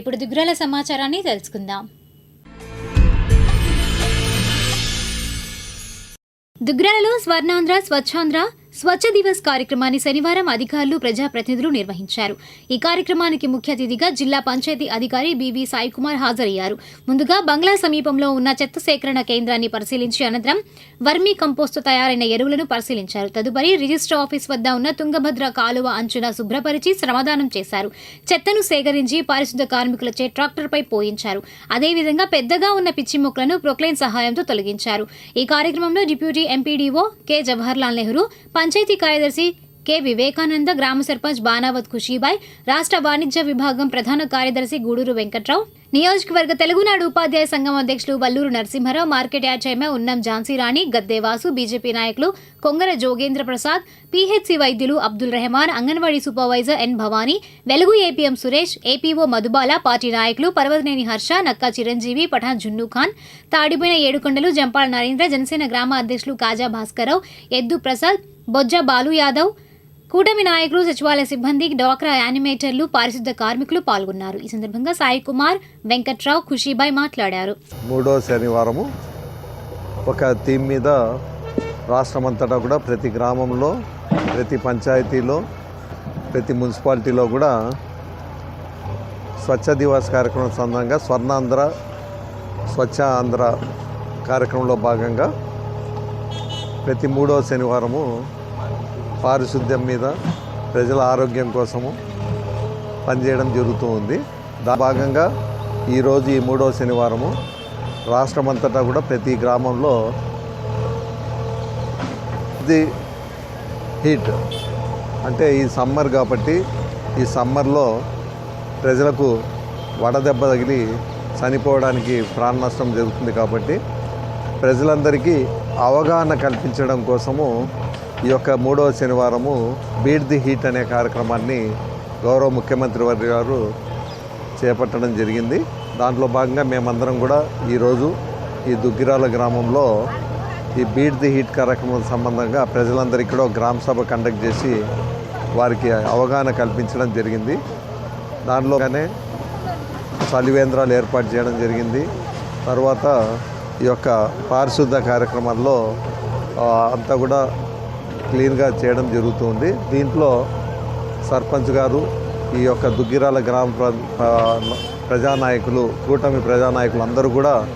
ఇప్పుడు దుగ్గురాల సమాచారాన్ని తెలుసుకుందాం. దుగ్రాలలో స్వర్ణాంధ్ర స్వచ్ఛాంధ్ర స్వచ్ఛ దివస్ కార్యక్రమాన్ని శనివారం అధికారులు ప్రజాప్రతినిధులు నిర్వహించారు. ఈ కార్యక్రమానికి ముఖ్య అతిథిగా జిల్లా పంచాయతీ అధికారి బివి సాయి కుమార్ హాజరయ్యారు. ముందుగా బంగ్లా సమీపంలో ఉన్న చెత్త సేకరణ కేంద్రాన్ని పరిశీలించి అనంతరం వర్మీ కంపోస్టు తయారైన ఎరువులను పరిశీలించారు. తదుపరి రిజిస్టర్ ఆఫీస్ వద్ద ఉన్న తుంగభద్ర కాలువ అంచున శుభ్రపరిచి శ్రమదానం చేశారు. చెత్తను సేకరించి పారిశుద్ధ కార్మికులచే ట్రాక్టర్పై పోయించారు. అదేవిధంగా పెద్దగా ఉన్న పిచ్చి మొక్కలను ప్రొక్లైన్ సహాయంతో తొలగించారు. ఈ కార్యక్రమంలో deputy MPDO K. Jawaharlal Nehru panchayati కార్యదర్శి కె. వివేకానంద గ్రామ సర్పంచ్ బానావత్ ఖుషీబాయ్ రాష్ట్ర వాణిజ్య విభాగం ప్రధాన కార్యదర్శి గూడూరు వెంకట్రావు నియోజకవర్గ తెలుగునాడు ఉపాధ్యాయ సంఘం అధ్యక్షులు Valluru Narasimha Rao market yard chairman Unnam Jhansi Rani Gaddevasu BJP నాయకులు కొంగర జోగేంద్ర ప్రసాద్ పీహెచ్సి వైద్యులు Abdul Rehman anganwadi supervisor N Bhavani Velugu APM Suresh APO Madhubala party నాయకులు పర్వతనేని హర్ష నక్కా చిరంజీవి పఠాన్ జున్ను ఖాన్ తాడిపోయిన ఏడుకొండలు జంపాల నరేంద్ర జనసేన గ్రామ అధ్యక్షులు కాజా భాస్కరరావు ఎద్దు ప్రసాద్ బొజ్జ బాలు యాదవ్ కూటమి నాయకులు సచివాలయ సిబ్బంది డ్వాక్రా యానిమేటర్లు పారిశుద్ధ కార్మికులు పాల్గొన్నారు. ఈ సందర్భంగా సాయి కుమార్ వెంకట్రావు ఖుషీబాయ్ మాట్లాడారు. మూడో శనివారము ఒక థీమ్ మీద రాష్ట్రమంతటా కూడా ప్రతి గ్రామంలో ప్రతి పంచాయతీలో ప్రతి మున్సిపాలిటీలో కూడా స్వచ్ఛ దివాస్ కార్యక్రమం సందర్భంగా స్వర్ణాంధ్ర స్వచ్ఛ ఆంధ్ర కార్యక్రమంలో భాగంగా ప్రతి మూడో శనివారము పారిశుద్ధ్యం మీద ప్రజల ఆరోగ్యం కోసము పనిచేయడం జరుగుతూ ఉంది. దా భాగంగా ఈరోజు ఈ మూడో శనివారము రాష్ట్రమంతటా కూడా ప్రతి గ్రామంలో ది హీట్. అంటే ఈ సమ్మర్ కాబట్టి ఈ సమ్మర్లో ప్రజలకు వడదెబ్బ తగిలి చనిపోవడానికి ప్రాణ నష్టం జరుగుతుంది కాబట్టి ప్రజలందరికీ అవగాహన కల్పించడం కోసము ఈ యొక్క మూడవ శనివారము బీట్ ది హీట్ అనే కార్యక్రమాన్ని గౌరవ ముఖ్యమంత్రి వారి గారు చేపట్టడం జరిగింది. దాంట్లో భాగంగా మేమందరం కూడా ఈరోజు ఈ దుగ్గిరాల గ్రామంలో ఈ బీట్ ది హీట్ కార్యక్రమం సంబంధంగా ప్రజలందరికీ కూడా గ్రామ సభ కండక్ట్ చేసి వారికి అవగాహన కల్పించడం జరిగింది. దాంట్లోనే చలివేంద్రాలు ఏర్పాటు చేయడం జరిగింది. తర్వాత ఈ యొక్క పారిశుద్ధ కార్యక్రమాల్లో అంతా కూడా క్లీన్గా చేయడం జరుగుతుంది. దీంట్లో సర్పంచ్ గారు ఈ యొక్క దుగ్గిరాల గ్రామ ప్ర- ప్రజానాయకులు కూటమి ప్రజానాయకులు అందరూ కూడా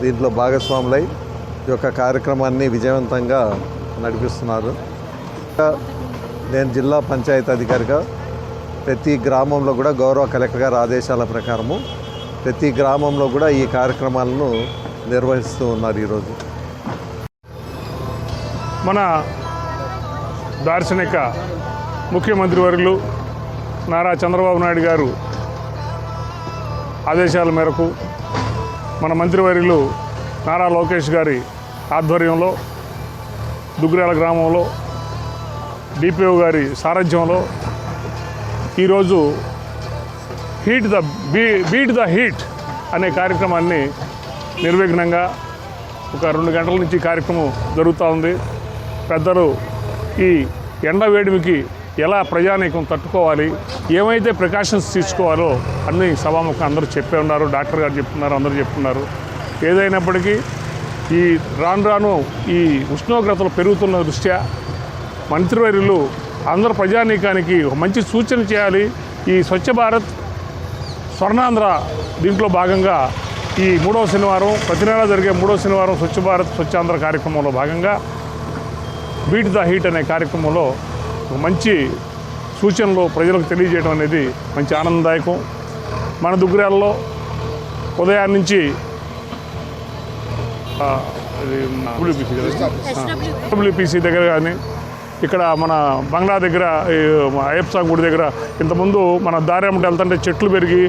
దీంట్లో భాగస్వాములై ఈ యొక్క కార్యక్రమాన్ని విజయవంతంగా నడిపిస్తున్నారు. నేను జిల్లా పంచాయతీ అధికారిగా ప్రతి గ్రామంలో కూడా గౌరవ కలెక్టర్ గారి ఆదేశాల ప్రకారము ప్రతి గ్రామంలో కూడా ఈ కార్యక్రమాలను నిర్వహిస్తూ ఉన్నారు ఈరోజు. మన దార్శనిక ముఖ్యమంత్రి వర్యులు నారా చంద్రబాబు నాయుడు గారు ఆదేశాల మేరకు మన మంత్రివర్యులు నారా లోకేష్ గారి ఆధ్వర్యంలో దుగ్గురాల గ్రామంలో డిపిఓ గారి సారథ్యంలో ఈరోజు heat the be beat the heat అనే కార్యక్రమాన్ని నిర్విఘ్నంగా ఒక రెండు గంటల నుంచి కార్యక్రమం జరుగుతూ ఉంది. పెద్దలు ఈ ఎండ వేడిమికి ఎలా ప్రజానీకం తట్టుకోవాలి ఏమైతే ప్రికాషన్స్ తీసుకోవాలో అన్ని సభాముఖం అందరూ చెప్పే ఉన్నారు డాక్టర్ గారు చెప్తున్నారు అందరూ చెప్తున్నారు. ఏదైనప్పటికీ ఈ రాను రాను ఈ ఉష్ణోగ్రతలు పెరుగుతున్న దృష్ట్యా మంత్రివర్యులు అందరు ప్రజానీకానికి మంచి సూచన చేయాలి. ఈ స్వచ్ఛ భారత్ స్వర్ణాంధ్ర దీంట్లో భాగంగా ఈ మూడవ శనివారం ప్రతి నెల జరిగే మూడవ శనివారం స్వచ్ఛ భారత్ స్వచ్ఛాంధ్ర కార్యక్రమంలో భాగంగా బీట్ ద హీట్ అనే కార్యక్రమంలో మంచి సూచనలు ప్రజలకు తెలియజేయడం అనేది మంచి ఆనందదాయకం. మన దుగ్గురాల్లో ఉదయాన్నే నుంచి డబ్ల్యూపీసీ దగ్గర కానీ ఇక్కడ మన బంగ్లా దగ్గర అయ్యప్ప స్వామి గుడి దగ్గర ఇంతకుముందు మన దారి అమ్మటి వెళ్తుంటే చెట్లు పెరిగి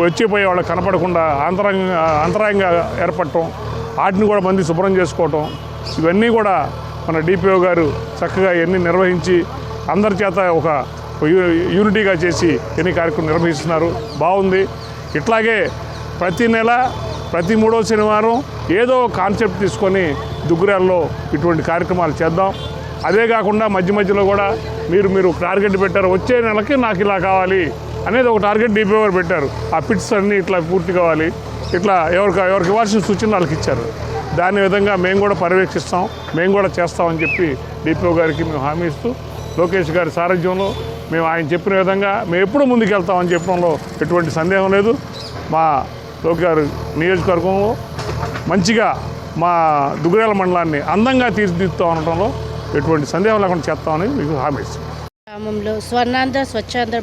వచ్చిపోయే వాళ్ళకి కనపడకుండా అంతరంగ అంతరాయంగా ఏర్పడటం వాటిని కూడా మంది శుభ్రం చేసుకోవటం ఇవన్నీ కూడా మన డిపిఓ గారు చక్కగా ఇవన్నీ నిర్వహించి అందరి చేత ఒక యూ- యూనిటీగా చేసి ఎన్ని కార్యక్రమం నిర్వహిస్తున్నారు. బాగుంది. ఇట్లాగే ప్రతి నెల ప్రతి మూడో శనివారం ఏదో కాన్సెప్ట్ తీసుకొని దుగ్గురాల్లో ఇటువంటి కార్యక్రమాలు చేద్దాం. అదే కాకుండా మధ్య మధ్యలో కూడా మీరు మీరు టార్గెట్ పెట్టారు. వచ్చే నెలకి నాకు ఇలా కావాలి అనేది ఒక టార్గెట్ డిపిఓ పెట్టారు. ఆ పిట్స్ అన్నీ ఇట్లా పూర్తి కావాలి. ఇట్లా ఎవరికి ఎవరికి ఇవ్వాల్సిన సూచన వాళ్ళకి ఇచ్చారు. దాని విధంగా మేము కూడా పర్యవేక్షిస్తాం మేము కూడా చేస్తామని చెప్పి డిపిఓ గారికి మేము హామీ ఇస్తూ లోకేష్ గారి సారథ్యంలో మేము ఆయన చెప్పిన విధంగా మేము ఎప్పుడు ముందుకెళ్తామని చెప్పడంలో ఎటువంటి సందేహం లేదు. మా లోకేష్ గారు నియోజకవర్గంలో మంచిగా మా దుగ్గురాల మండలాన్ని అందంగా తీర్చిదిద్దుతాం అనడంలో ఎటువంటి సందేహం లేకుండా చేస్తామని మీకు హామీ ఇస్తాం గ్రామంలో స్వర్ణాంధ్ర స్వచ్ఛాంధ్ర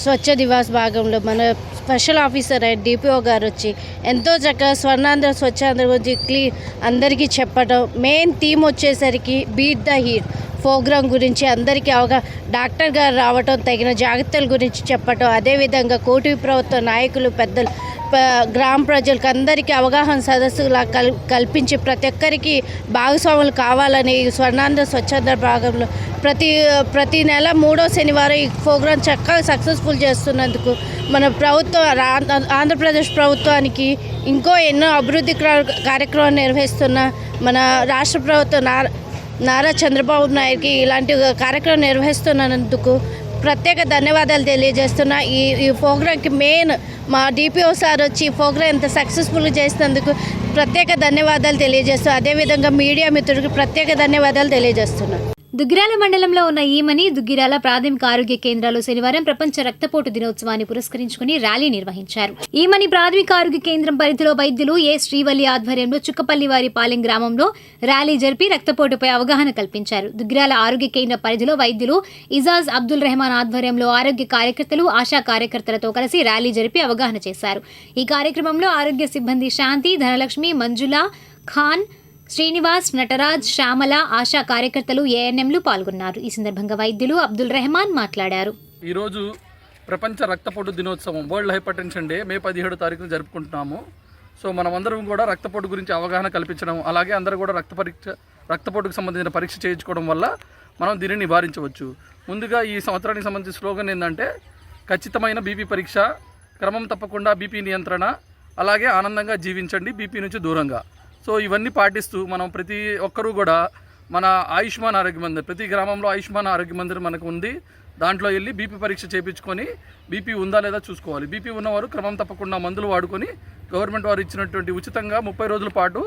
స్వచ్ఛ దివాస్ భాగంలో మన స్పెషల్ ఆఫీసర్ అయిన డిపిఓ గారు వచ్చి ఎంతో చక్కగా స్వర్ణాంధ్ర స్వచ్ఛాంధ్ర గురించి క్లీ అందరికీ చెప్పడం మెయిన్ థీమ్ వచ్చేసరికి బీట్ ద హీట్ ప్రోగ్రామ్ గురించి అందరికీ అవగా డాక్టర్ గారు రావటం తగిన జాగ్రత్తల గురించి చెప్పటం. అదేవిధంగా కోటి ప్రభుత్వ నాయకులు పెద్దలు గ్రామ ప్రజలకు అందరికీ అవగాహన సదస్సులా కల్ కల్పించి ప్రతి ఒక్కరికి భాగస్వాములు కావాలని ఈ స్వర్ణాంధ్ర స్వచ్ఛంద భాగంలో ప్రతి ప్రతి నెల మూడో శనివారం ఈ ప్రోగ్రాం చక్కగా సక్సెస్ఫుల్ చేస్తున్నందుకు మన ప్రభుత్వం రా- ఆంధ్రప్రదేశ్ ప్రభుత్వానికి ఇంకో ఎన్నో అభివృద్ధి కార్యక్రమాలు నిర్వహిస్తున్న మన రాష్ట్ర ప్రభుత్వం నారా నారా చంద్రబాబు నాయుడుకి ఇలాంటి కార్యక్రమం నిర్వహిస్తున్నందుకు ప్రత్యేక ధన్యవాదాలు తెలియజేస్తున్నా. ఈ ఈ ప్రోగ్రాంకి మెయిన్ మా డిపిఓ సార్ వచ్చి ఈ ప్రోగ్రాం ఎంత సక్సెస్ఫుల్గా చేసినందుకు ప్రత్యేక ధన్యవాదాలు తెలియజేస్తూ అదేవిధంగా మీడియా మిత్రుడికి ప్రత్యేక ధన్యవాదాలు తెలియజేస్తున్నా. దుగ్గిరాల మండలంలో ఉన్న ఈమని దుగ్గిరాల ప్రాథమిక ఆరోగ్య కేంద్రాలు శనివారం ప్రపంచ రక్తపోటు దినోత్సవాన్ని పురస్కరించుకుని ర్యాలీ నిర్వహించారు. ఈమని ప్రాథమిక ఆరోగ్య కేంద్రం పరిధిలో వైద్యులు ఏ శ్రీవల్లి ఆధ్వర్యంలో చుక్కపల్లి వారి పాలెం గ్రామంలో ర్యాలీ జరిపి రక్తపోటుపై అవగాహన కల్పించారు. దుగ్గిరాల ఆరోగ్య కేంద్ర పరిధిలో వైద్యులు ఇజాజ్ అబ్దుల్ రెహమాన్ ఆధ్వర్యంలో ఆరోగ్య కార్యకర్తలు ఆశా కార్యకర్తలతో కలిసి ర్యాలీ జరిపి అవగాహన చేశారు. ఈ కార్యక్రమంలో ఆరోగ్య సిబ్బంది శాంతి ధనలక్ష్మి మంజుల ఖాన్ శ్రీనివాస్ నటరాజ్ శ్యామల ఆశా కార్యకర్తలు ఏఎన్ఎంలు పాల్గొన్నారు. ఈ సందర్భంగా వైద్యులు అబ్దుల్ రెహమాన్ మాట్లాడారు. ఈరోజు ప్రపంచ రక్తపోటు దినోత్సవం వరల్డ్ హైపర్టెన్షన్ డే మే పదిహేడు తారీఖున జరుపుకుంటున్నాము. సో మనమందరం కూడా రక్తపోటు గురించి అవగాహన కల్పించడం అలాగే అందరూ కూడా రక్త పరీక్ష రక్తపోటుకు సంబంధించిన పరీక్ష చేయించుకోవడం వల్ల మనం దీనిని నివారించవచ్చు. ముందుగా ఈ సంవత్సరానికి సంబంధించిన స్లోగన్ ఏంటంటే ఖచ్చితమైన బీపీ పరీక్ష క్రమం తప్పకుండా బీపీ నియంత్రణ అలాగే ఆనందంగా జీవించండి బీపీ నుంచి దూరంగా. సో ఇవన్నీ పాటిస్తూ మనం ప్రతి ఒక్కరూ కూడా మన ఆయుష్మాన్ ఆరోగ్య మందిర్ ప్రతి గ్రామంలో ఆయుష్మాన్ ఆరోగ్య మందిర్ మనకు ఉంది. దాంట్లో వెళ్ళి బీపీ పరీక్ష చేయించుకొని బీపీ ఉందా లేదా చూసుకోవాలి. బీపీ ఉన్నవారు క్రమం తప్పకుండా మందులు వాడుకొని గవర్నమెంట్ వారు ఇచ్చినటువంటి ఉచితంగా ముప్పై రోజుల పాటు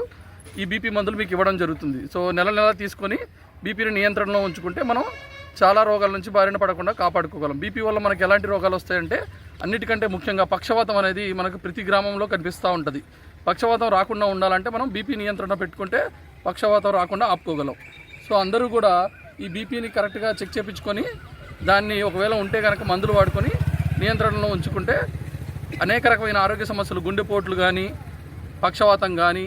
ఈ బీపీ మందులు మీకు ఇవ్వడం జరుగుతుంది. సో నెల నెల తీసుకొని బీపీని నియంత్రణలో ఉంచుకుంటే మనం చాలా రోగాల నుంచి బారిన పడకుండా కాపాడుకోగలం. బీపీ వల్ల మనకు ఎలాంటి రోగాలు వస్తాయంటే అన్నిటికంటే ముఖ్యంగా పక్షవాతం అనేది మనకు ప్రతి గ్రామంలో కనిపిస్తూ ఉంటుంది. పక్షవాతం రాకుండా ఉండాలంటే మనం బీపీ నియంత్రణ పెట్టుకుంటే పక్షవాతం రాకుండా ఆపుకోగలం. సో అందరూ కూడా ఈ బీపీని కరెక్ట్గా చెక్ చేయించుకొని దాన్ని ఒకవేళ ఉంటే కనుక మందులు వాడుకొని నియంత్రణలో ఉంచుకుంటే అనేక రకమైన ఆరోగ్య సమస్యలు గుండెపోట్లు కానీ పక్షవాతం కానీ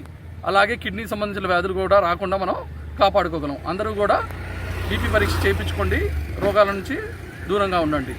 అలాగే కిడ్నీ సంబంధించిన వ్యాధులు కూడా రాకుండా మనం కాపాడుకోగలం. అందరూ కూడా బీపీ పరీక్ష చేయించుకోండి రోగాల నుంచి దూరంగా ఉండండి.